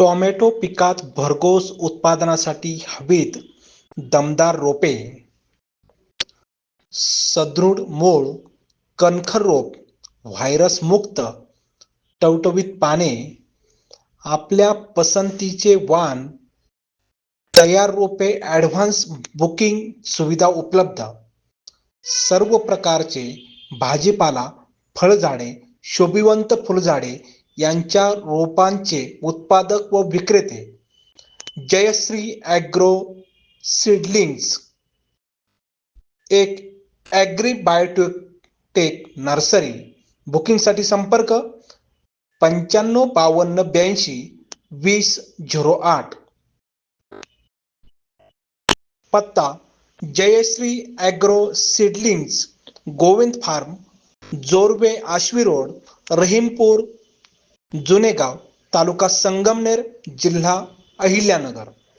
Tomato पिकात भरघोस उत्पादनासाठी हवीत दमदार रोपे. सदृढ मूळ कणखर रोप व्हायरस मुक्त टवटवीत पाने आपल्या पसंतीचे वाण तयार रोपे ॲडव्हान्स बुकिंग सुविधा उपलब्ध. सर्व प्रकारचे भाजीपाला फळझाडे शोभिवंत फुलझाडे यांच्या रोपांचे उत्पादक व विक्रेते जयश्री ॲग्रो सीडलिंग्स. एक ॲग्री बायोटेक नर्सरी. बुकिंगसाठी संपर्क पंच्याण्णव बावन्न ब्याऐंशी वीस झिरो आठ. पत्ता Jayashree agro seedlings Govind farm Jorve Ashwi road Rahimpur Junegaon तालुका संगमनेर जिल्हा अहिल्यानगर.